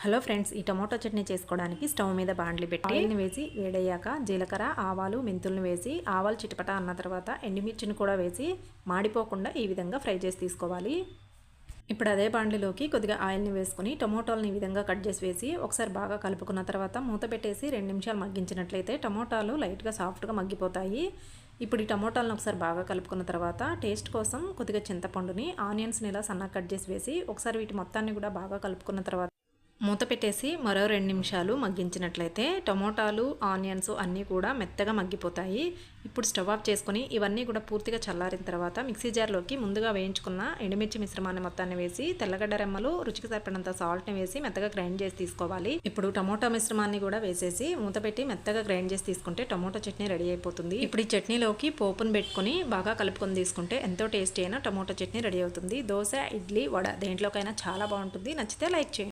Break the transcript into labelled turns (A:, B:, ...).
A: Hello friends ఈ tomato chutney చేసుకోవడానికి stove మీద బాండ్లి పెట్టి ఆయిల్ని వేసి వేడయ్యాక జీలకర్ర ఆవాలు మెంతుల్ని వేసి ఆవాలు చిటపట అన్న తర్వాత ఎండుమిర్చిని కూడా వేసి మాడిపోకుండా ఈ విధంగా ఫ్రై చేసి తీసుకోవాలి. ఇప్పుడు అదే బాండ్లీలోకి కొద్దిగా ఆయిల్ని వేసుకుని టమోటాలని ఈ విధంగా కట్ చేసి వేసి ఒకసారి బాగా కలుపుకున్న తర్వాత మూత పెట్టేసి రెండు నిమిషాలు మగ్గించినట్లయితే టమోటాలు లైట్గా సాఫ్ట్గా మగ్గిపోతాయి. ఇప్పుడు ఈ టమోటాలను ఒకసారి బాగా కలుపుకున్న తర్వాత టేస్ట్ కోసం కొద్దిగా చింతపండుని ఆనియన్స్ని ఇలా సన్నగా కట్ చేసి వేసి ఒకసారి వీటి మొత్తాన్ని కూడా బాగా కలుపుకున్న తర్వాత మూత పెట్టేసి మరో రెండు నిమిషాలు మగ్గించినట్లయితే టమోటాలు ఆనియన్స్ అన్నీ కూడా మెత్తగా మగ్గిపోతాయి. ఇప్పుడు స్టవ్ ఆఫ్ చేసుకొని ఇవన్నీ కూడా పూర్తిగా చల్లారిన తర్వాత మిక్సీ జార్లోకి ముందుగా వేయించుకున్న ఎండుమిర్చి మిశ్రమాన్ని మొత్తాన్ని వేసి తెల్లగడ్డ రెమ్మలు రుచికి సరిపడినంత సాల్ట్ని వేసి మెత్తగా గ్రైండ్ చేసి తీసుకోవాలి. ఇప్పుడు టమోటా మిశ్రమాన్ని కూడా వేసేసి మూత పెట్టి మెత్తగా గ్రైండ్ చేసి తీసుకుంటే టమోటా చట్నీ రెడీ అయిపోతుంది. ఇప్పుడు ఈ చట్నీలోకి పోపును పెట్టుకొని బాగా కలుపుకొని తీసుకుంటే ఎంతో టేస్టీ అయిన టమోటా చట్నీ రెడీ అవుతుంది. దోశ ఇడ్లీ వడ దేంట్లోకైనా చాలా బాగుంటుంది. నచ్చితే లైక్ చేయండి.